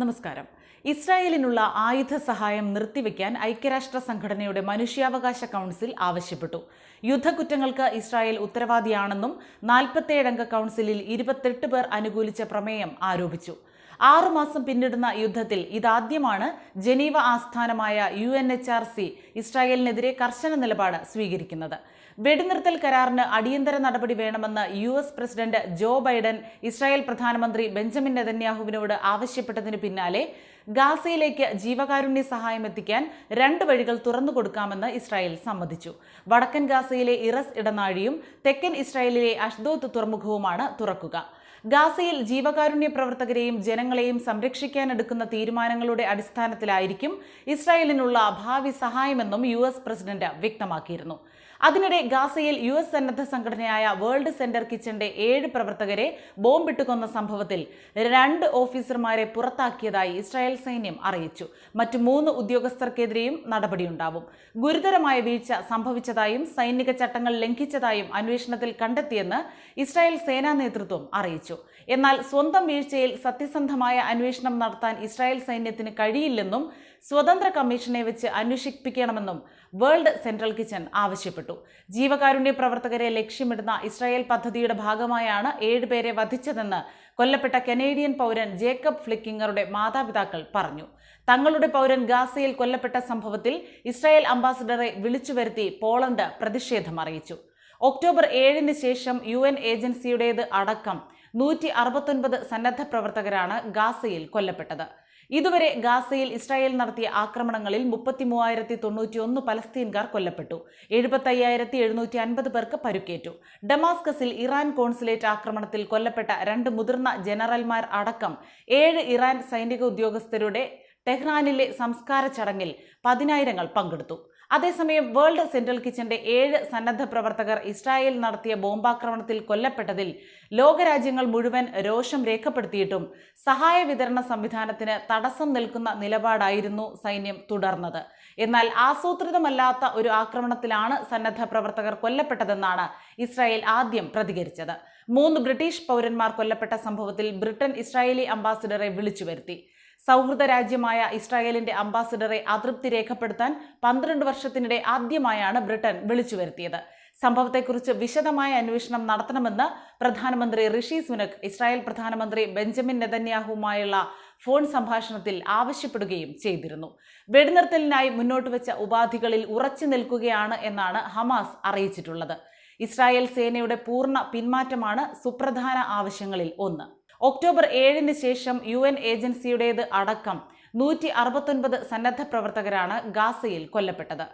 നമസ്കാരം. ഇസ്രായേലിനുള്ള ആയുധ സഹായം നിർത്തിവെക്കാൻ ഐക്യരാഷ്ട്ര സംഘടനയുടെ മനുഷ്യാവകാശ കൗൺസിൽ ആവശ്യപ്പെട്ടു. യുദ്ധക്കുറ്റങ്ങൾക്ക് ഇസ്രായേൽ ഉത്തരവാദിയാണെന്നും നാൽപ്പത്തേഴംഗ കൗൺസിലിൽ ഇരുപത്തെട്ട് പേർ അനുകൂലിച്ച പ്രമേയം ആരോപിച്ചു. ആറുമാസം പിന്നിടുന്ന യുദ്ധത്തിൽ ഇതാദ്യമാണ് ജനീവ ആസ്ഥാനമായ U N H R C ഇസ്രായേലിനെതിരെ കർശന നിലപാട് സ്വീകരിക്കുന്നത്. വെടിനിർത്തൽ കരാറിന് അടിയന്തര നടപടി വേണമെന്ന് U S president Joe Biden Israel പ്രധാനമന്ത്രി ബെഞ്ചമിൻ നെതന്യാഹുവിനോട് ആവശ്യപ്പെട്ടതിന് പിന്നാലെ ഗാസയിലേക്ക് ജീവകാരുണ്യ സഹായം എത്തിക്കാൻ രണ്ട് വഴികൾ തുറന്നു കൊടുക്കാമെന്ന് ഇസ്രായേൽ സമ്മതിച്ചു. വടക്കൻ ഗാസയിലെ ഇറസ് ഇടനാഴിയും തെക്കൻ ഇസ്രായേലിലെ അഷ്ദോത്ത് തുറമുഖവുമാണ് തുറക്കുക. ഗാസയിൽ ജീവകാരുണ്യ പ്രവർത്തകരെയും ജനങ്ങളെയും സംരക്ഷിക്കാനെടുക്കുന്ന തീരുമാനങ്ങളുടെ അടിസ്ഥാനത്തിലായിരിക്കും ഇസ്രായേലിനുള്ള ഭാവി സഹായമെന്നും യു പ്രസിഡന്റ് വ്യക്തമാക്കിയിരുന്നു. അതിനിടെ ഗാസയിൽ യു എസ് സന്നദ്ധ സംഘടനയായ വേൾഡ് സെന്റർ കിച്ചന്റെ ഏഴ് പ്രവർത്തകരെ ബോംബിട്ട് കൊന്ന സംഭവത്തിൽ രണ്ട് ഓഫീസർമാരെ പുറത്താക്കിയതായി ഇസ്രായേൽ സൈന്യം അറിയിച്ചു. മറ്റു മൂന്ന് ഉദ്യോഗസ്ഥർക്കെതിരെയും നടപടിയുണ്ടാവും. ഗുരുതരമായ വീഴ്ച സംഭവിച്ചതായും സൈനിക ചട്ടങ്ങൾ ലംഘിച്ചതായും അന്വേഷണത്തിൽ കണ്ടെത്തിയെന്ന് ഇസ്രായേൽ സേനാ നേതൃത്വം അറിയിച്ചു. എന്നാൽ സ്വന്തം വീഴ്ചയിൽ സത്യസന്ധമായ അന്വേഷണം നടത്താൻ ഇസ്രായേൽ സൈന്യത്തിന് കഴിയില്ലെന്നും സ്വതന്ത്ര കമ്മീഷനെ വെച്ച് അന്വേഷിപ്പിക്കണമെന്നും വേൾഡ് സെൻട്രൽ കിച്ചൺ ആവശ്യപ്പെട്ടു ജീവകാരുണ്യ പ്രവർത്തകരെ ലക്ഷ്യമിടുന്ന ഇസ്രായേൽ പദ്ധതിയുടെ ഭാഗമായാണ് ഏഴുപേരെ വധിച്ചതെന്ന് കൊല്ലപ്പെട്ട കനേഡിയൻ പൗരൻ ജേക്കബ് ഫ്ലിക്കിങ്ങറുടെ മാതാപിതാക്കൾ പറഞ്ഞു. തങ്ങളുടെ പൗരൻ ഗാസയിൽ കൊല്ലപ്പെട്ട സംഭവത്തിൽ ഇസ്രായേൽ അംബാസിഡറെ വിളിച്ചു വരുത്തി പോളണ്ട് പ്രതിഷേധം അറിയിച്ചു. ഒക്ടോബർ ഏഴിന് ശേഷം യു എൻ ഏജൻസിയുടേത് അടക്കം നൂറ്റി അറുപത്തൊൻപത് സന്നദ്ധ പ്രവർത്തകരാണ് ഗാസയിൽ കൊല്ലപ്പെട്ടത്. ഇതുവരെ ഗാസയിൽ ഇസ്രായേൽ നടത്തിയ ആക്രമണങ്ങളിൽ മുപ്പത്തി മൂവായിരത്തി തൊണ്ണൂറ്റി ഒന്ന് പലസ്തീൻകാർ കൊല്ലപ്പെട്ടു. എഴുപത്തയ്യായിരത്തി എഴുന്നൂറ്റി അൻപത് പേർക്ക് പരുക്കേറ്റു. ഡമാസ്കസിൽ ഇറാൻ കോൺസുലേറ്റ് ആക്രമണത്തിൽ കൊല്ലപ്പെട്ട രണ്ട് മുതിർന്ന ജനറൽമാർ അടക്കം ഏഴ് ഇറാൻ സൈനിക ഉദ്യോഗസ്ഥരുടെ ടെഹ്റാനിലെ സംസ്കാര ചടങ്ങിൽ പതിനായിരങ്ങൾ പങ്കെടുത്തു. അതേസമയം വേൾഡ് സെൻട്രൽ കിച്ചന്റെ ഏഴ് സന്നദ്ധ പ്രവർത്തകർ ഇസ്രായേൽ നടത്തിയ ബോംബാക്രമണത്തിൽ കൊല്ലപ്പെട്ടതിൽ ലോകരാജ്യങ്ങൾ മുഴുവൻ രോഷം രേഖപ്പെടുത്തിയിട്ടും സഹായ വിതരണ സംവിധാനത്തിന് തടസ്സം നിൽക്കുന്ന നിലപാടായിരുന്നു സൈന്യം തുടർന്നത്. എന്നാൽ ആസൂത്രിതമല്ലാത്ത ഒരു ആക്രമണത്തിലാണ് സന്നദ്ധ പ്രവർത്തകർ കൊല്ലപ്പെട്ടതെന്നാണ് ഇസ്രായേൽ ആദ്യം പ്രതികരിച്ചത്. മൂന്ന് ബ്രിട്ടീഷ് പൗരന്മാർ കൊല്ലപ്പെട്ട സംഭവത്തിൽ ബ്രിട്ടൻ ഇസ്രായേലി അംബാസിഡറെ വിളിച്ചു വരുത്തി സൗഹൃദ രാജ്യമായ ഇസ്രായേലിന്റെ അംബാസിഡറെ അതൃപ്തി രേഖപ്പെടുത്താൻ പന്ത്രണ്ട് വർഷത്തിനിടെ ആദ്യമായാണ് ബ്രിട്ടൻ വിളിച്ചു വരുത്തിയത് സംഭവത്തെക്കുറിച്ച് വിശദമായ അന്വേഷണം നടത്തണമെന്ന് പ്രധാനമന്ത്രി ഋഷി സുനക് ഇസ്രായേൽ പ്രധാനമന്ത്രി ബെഞ്ചമിൻ നെതന്യാഹുവുമായുള്ള ഫോൺ സംഭാഷണത്തിൽ ആവശ്യപ്പെടുകയും ചെയ്തിരുന്നു. വെടിനിർത്തലിനായി മുന്നോട്ട് വെച്ച ഉപാധികളിൽ ഉറച്ചു നിൽക്കുകയാണ് എന്നാണ് ഹമാസ് അറിയിച്ചിട്ടുള്ളത്. ഇസ്രായേൽ സേനയുടെ പൂർണ പിന്മാറ്റമാണ് സുപ്രധാന ആവശ്യങ്ങളിൽ ഒന്ന്. ഒക്ടോബർ ഏഴിന് ശേഷം യു എൻ ഏജൻസിയുടേത് അടക്കം നൂറ്റി അറുപത്തൊൻപത് സന്നദ്ധ പ്രവർത്തകരാണ് ഗാസയിൽ കൊല്ലപ്പെട്ടത്.